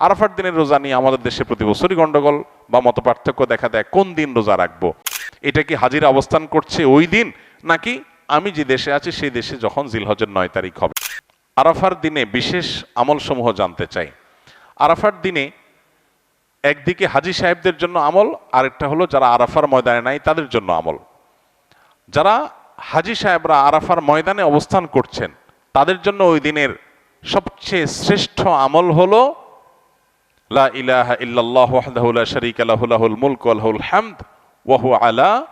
আরাফার দিনের রোজা নিয়ে আমাদের দেশে প্রতি বছরই গন্ডগোল বা মত পার্থক্য দেখা দেয়। কোন দিন রোজা রাখব? এটা কি হাজির অবস্থান করছে ওই দিন? নাকি আমি যে দেশে আছি, সেই দেশে যখন জিলহজের নয় তারিখ হবে। আরাফার দিনে বিশেষ আমলসমূহ জানতে চাই। আরাফার দিনে একদিকে হাজি সাহেবদের জন্য আমল, আরেকটা হলো যারা আরাফার ময়দানে নাই, তাদের জন্য আমল। যারা হাজি সাহেবরা আরাফার ময়দানে অবস্থান করছেন, তাদের জন্য ওই দিনের সবচেয়ে শ্রেষ্ঠ আমল হলো লা আলা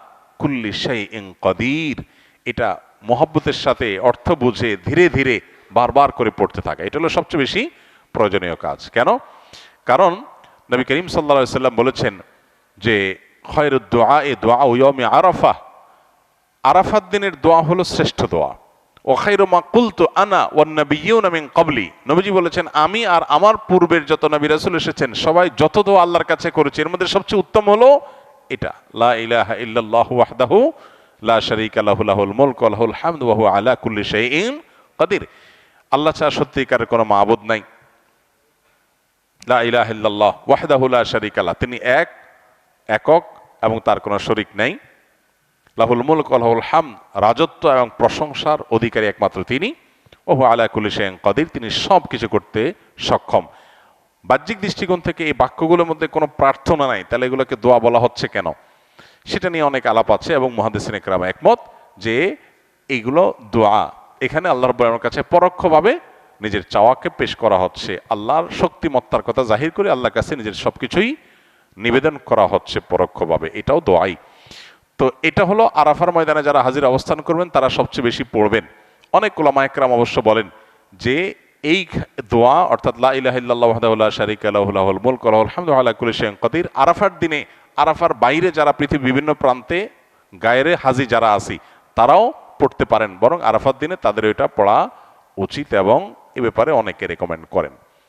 এটা মোহাব্বতের সাথে অর্থ বুঝে ধীরে ধীরে বারবার করে পড়তে থাকা। এটা হলো সবচেয়ে বেশি প্রয়োজনীয় কাজ। কেন? কারণ নবী করিম সাল্লাম বলেছেন যে, খয়রুদ দোয়া এ দোয়া ইয়াউমি আরাফা আরাফাত দিনের দোয়া হলো শ্রেষ্ঠ দোয়া। ও খাইরুমা কুলতু আনা ওয়ান নাবিয়্যুনা মিন ক্বাবলি। নবীজি বলেছেন, আমি আর আমার পূর্বের যত নবী রাসূল এসেছেন, সবাই যত দোয়া আল্লাহর কাছে করেছে, এর মধ্যে সবচেয়ে উত্তম হলো এটা। লা ইলাহা ইল্লাল্লাহু ওয়াহদাহু লা শারীকা লাহু, লাহুল মুলকু ওয়া লাহুল হামদু ওয়া হুয়া আলা কুল্লি শাইইন কাদির। আল্লাহ ছাড়া সত্যিকারের কোনো মাবুদ নাই। লা ইলাহা ইল্লাল্লাহ ওয়াহদাহু লা শারীকা লাহ, তিনি এক, একক এবং তার কোনো শরিক নাই। লাহুল মুলক লাহুল হাম রাজত্ব এবং প্রশংসার অধিকারী একমাত্র তিনি। ওহু আলা কুলি শেন কদির, তিনি সব কিছু করতে সক্ষম। বাহ্যিক দৃষ্টিকোণ থেকে এই বাক্যগুলোর মধ্যে কোনো প্রার্থনা নাই, তাহলে এগুলোকে দোয়া বলা হচ্ছে কেন? সেটা নিয়ে অনেক আলাপ আছে এবং মহাদেসিন একরাম একমত যে এইগুলো দোয়া। এখানে আল্লাহ রব্বুর কাছে পরোক্ষভাবে নিজের চাওয়াকে পেশ করা হচ্ছে। আল্লাহর শক্তিমত্তার কথা জাহির করে আল্লাহর কাছে নিজের সবকিছুই নিবেদন করা হচ্ছে পরোক্ষভাবে। এটাও দোয়াই। তো এটা হলো আরাফার ময়দানে যারা হাজির অবস্থান করবেন, তারা সবচেয়ে বেশি পড়বেন। অনেক ওলামা একরাম অবশ্য বলেন যে, এই দোয়া, অর্থাৎ লা ইলাহা ইল্লাল্লাহু ওয়াহদাহু লা শারীকা লাহু, লাহুল মুলকু ওয়া লাহুল হামদু আলা কুল্লি শাইইন কাদির। আরাফার দিনে, আরাফার বাইরে যারা পৃথিবীর বিভিন্ন প্রান্তে গায়েরে হাজি যারা আছি, তারাও পড়তে পারেন। বরং আরাফার দিনে তাদের এটা পড়া উচিত এবং এ ব্যাপারে অনেকে রেকমেন্ড করেন।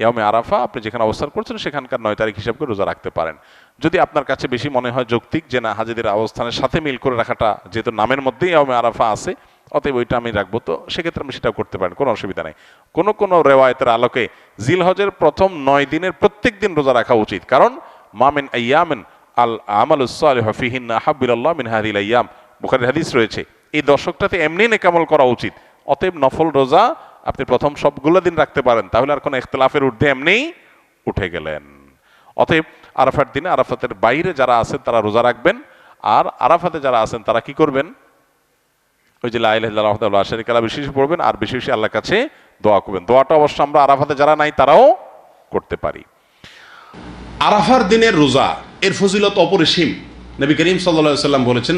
ইয়মে আরাফা, আপনি যেখানে অবস্থান করছেন সেখানকার নয় তারিখ হিসাব করে রোজা রাখতে পারেন। যদি আপনার কাছে বেশি মনে হয় যৌক্তিক যে না, হাজিদের অবস্থানের সাথে মিল করে রাখাটা যেহেতু নামের মধ্যেই ইয়মে আরাফা আছে, অতএব ওইটা আমি রাখব। তো সেক্ষেত্রে আমি সেটাও করতে পারেন, কোনো অসুবিধা নেই। কোনো কোনো রেওয়ায়তের আলোকে জিল হজের প্রথম নয় দিনের প্রত্যেক দিন রোজা রাখা উচিত। কারণ মামিন আয়ামিন আল আমাল ফিহিন আহাবিল্লাহ মিন হাদিল আয়াম বুখারির হাদিস রয়েছে, এই দশকটাতে এমনি নেকামল করা উচিত। অতএব নফল রোজা আপনি প্রথম সবগুলো দিন রাখতে পারেন, তাহলে আর কোনো ইখতলাফের ঊর্ধ্বে এমনিই উঠে গেলেন। অতএব আরাফার দিনে আরাফাতের বাইরে যারা আছেন তারা রোজা রাখবেন, আর আরাফাতে যারা আছেন তারা কি করবেন? ওই যে লাইল্লাহ শারিকালা বেশি বেশি পড়বেন, আর বেশি বেশি আল্লাহর কাছে দোয়া করবেন। দোয়াটা অবশ্য আমরা আরাফাতে যারা নাই তারাও করতে পারি। আরাফার দিনের রোজা, এর ফজিলত অপরিসীম। নবী করিম সাল্লা সাল্লাম বলেছেন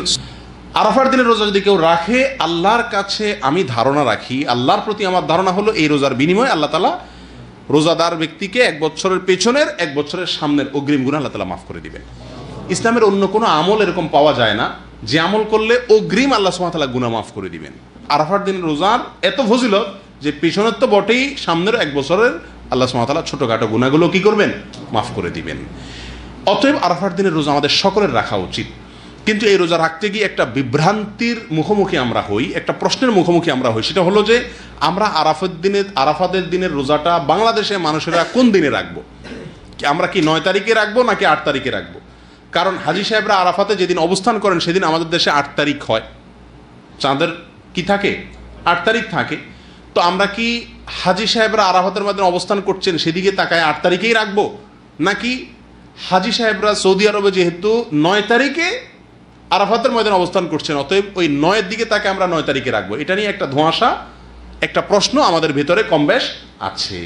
আরাফার দিনের রোজা যদি কেউ রাখে, আল্লাহর কাছে আমি ধারণা রাখি, আল্লাহর প্রতি আমার ধারণা হলো এই রোজার বিনিময়ে আল্লাহ তালা রোজাদার ব্যক্তিকে এক বছরের পেছনের, এক বছরের সামনের অগ্রিম গুণ আল্লাহ তালা মাফ করে দিবেন। ইসলামের অন্য কোনো আমল এরকম পাওয়া যায় না, যে আমল করলে অগ্রিম আল্লাহ সুমাতালা গুণা মাফ করে দিবেন। আরাফার দিনের রোজার এত ফজিলত যে পেছনের তো বটেই, সামনের এক বছরের আল্লাহ সুমাতালা ছোটোখাটো গুণাগুলো কি করবেন? মাফ করে দিবেন। অতএব আরাফার দিনের রোজা আমাদের সকলের রাখা উচিত। কিন্তু এই রোজা রাখতে গিয়ে একটা বিভ্রান্তির মুখোমুখি আমরা হই, একটা প্রশ্নের মুখোমুখি আমরা হই, সেটা হলো যে আমরা আরাফাত দিনের, আরাফাতের দিনের রোজাটা বাংলাদেশে মানুষেরা কোন দিনে রাখব? আমরা কি নয় তারিখে রাখব নাকি আট তারিখে রাখব? কারণ হাজি সাহেবরা আরাফাতে যেদিন অবস্থান করেন সেদিন আমাদের দেশে আট তারিখ হয়। চাঁদের কি থাকে? আট তারিখ থাকে। তো আমরা কি হাজি সাহেবরা আরাফাতের মাধ্যমে অবস্থান করছেন সেদিকে তাকায় আট তারিখেই রাখব? নাকি হাজি সাহেবরা সৌদি আরবে যেহেতু নয় তারিখে আরাফাতের ময়দানে অবস্থান করছেন, অতএব ওই নয়ের দিকে তাকে আমরা নয় তারিখে রাখব। এটা নিয়ে একটা ধোঁয়াশা, একটা প্রশ্ন আমাদের ভেতরে কম বেশ আছে।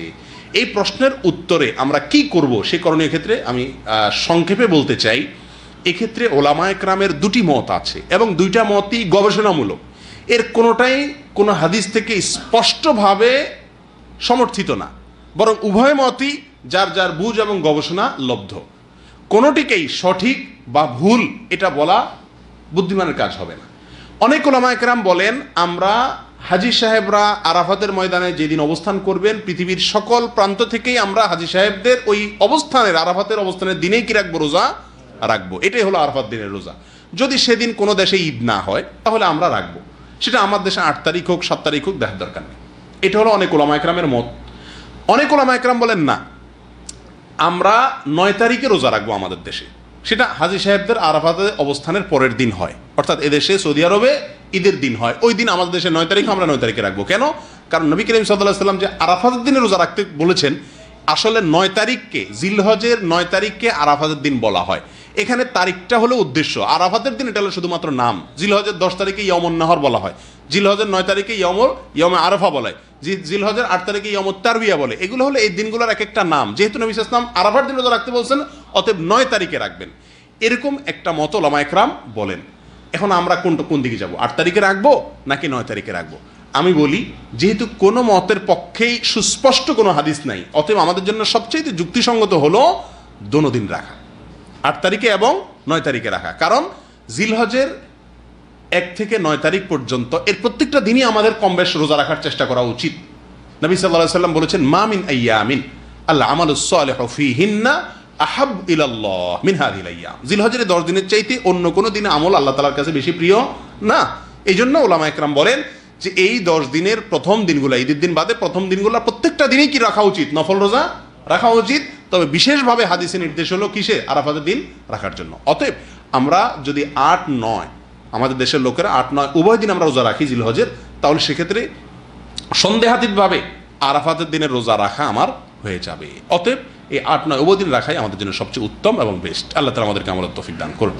এই প্রশ্নের উত্তরে আমরা কি করব সে করণীয় ক্ষেত্রে আমি সংক্ষেপে বলতে চাই, এক্ষেত্রে ওলামা একরামের দুটি মত আছে এবং দুইটা মতই গবেষণামূলক। এর কোনোটাই কোনো হাদিস থেকে স্পষ্টভাবে সমর্থিত না, বরং উভয় মতই যার যার বুঝ এবং গবেষণা লব্ধ। কোনোটিকেই সঠিক বা ভুল এটা বলা বুদ্ধিমানের কাজ হবে না। অনেক ওলামায়করাম বলেন, আমরা হাজি সাহেবরা আরাফাতের ময়দানে যেদিন অবস্থান করবেন, পৃথিবীর সকল প্রান্ত থেকেই আমরা হাজি সাহেবদের ওই অবস্থানের, আরাফাতের অবস্থানের দিনেই কি রাখব? রোজা রাখব। এটাই হলো আরাফাত দিনের রোজা। যদি সেদিন কোনো দেশে ঈদ না হয়, তাহলে আমরা রাখব। সেটা আমার দেশে আট তারিখ হোক, সাত তারিখ হোক, দেখার দরকার নেই। এটা হলো অনেক ওলামায়করামের মত। অনেক ওলামায়করাম বলেন, না, আমরা নয় তারিখে রোজা রাখব আমাদের দেশে। সেটা হাজি সাহেবদের আরাফাতে অবস্থানের পরের দিন হয়। অর্থাৎ এদেশে সৌদি আরবে ঈদের দিন হয়। ওই দিন আমাদের দেশে নয় তারিখ, আমরা নয় তারিখে রাখব। কেন? কারণ নবী করিম সাল্লাহ যে আরাফাতের দিনে রোজা রাখতে বলেছেন, আসলে নয় তারিখকে, জিলহজের নয় তারিখকে আরাফাতের দিন বলা হয়। এখানে তারিখটা হলো উদ্দেশ্য। আরাফাতের দিন এটা হলো শুধুমাত্র নাম। জিলহজের দশ তারিখে ইয়মন নাহর বলা হয়। জিলহজের নয় তারিখে ইয়মর ইয়মে আরাফা বলে। জিলহজের আট তারিখে ইয়মত তারবিয়া বলে। এগুলো হলো এই দিনগুলোর এক একটা নাম। যেহেতু নবী ইসলাম আরাফার দিন রোজা রাখতে বলছেন অতএব নয় তারিখে রাখবেন। এরকম একটা মতো লামায়করাম বলেন। এখন আমরা কোনটা কোন দিকে যাব? আট তারিখে রাখব নাকি নয় তারিখে রাখব? আমি বলি, যেহেতু কোনো মতের পক্ষেই সুস্পষ্ট কোনো হাদিস নাই, অতএব আমাদের জন্য সবচেয়ে যুক্তিসঙ্গত হলো দোনো দিন রাখা। আট তারিখে এবং নয় তারিখে রাখা। কারণ জিলহজের এক থেকে নয় তারিখ পর্যন্ত এর প্রত্যেকটা দিনই আমাদের কম বেশ রোজা রাখার চেষ্টা করা উচিত। নবী সাল্লাহ সাল্লাম বলেছেন, মা মিন আইয়ামিন। আল্লাহ আমাল ফিহিন্না আহাব ইলাল্লাহ মিন হাদিল আইয়াম। জিলহজের দশ দিনের চাইতে অন্য কোনো দিনে আমল আল্লাহ তালার কাছে বেশি প্রিয় না। এই জন্য ওলামা একরাম বলেন যে এই দশ দিনের প্রথম দিনগুলো, ঈদের দিন বাদে প্রথম দিনগুলো প্রত্যেকটা দিনই কি রাখা উচিত? নফল রোজা রাখা উচিত, তবে বিশেষভাবে হাদিসে নির্দেশ হলো কিসে আরাফাতের দিন রাখার জন্য। অতএব আমরা যদি আট, নয়, আমাদের দেশের লোকেরা আট, নয়, উভয় দিন আমরা রোজা রাখি জিলহজের তাহলে সেক্ষেত্রে সন্দেহাতীতভাবে আরাফাতের দিনের রোজা রাখা আমার হয়ে যাবে। অতএব এই আট নয় অবদিন রাখাই আমাদের জন্য সবচেয়ে উত্তম এবং বেস্ট। আল্লাহ তালা আমাদেরকে আমরা তফিক দান করুন।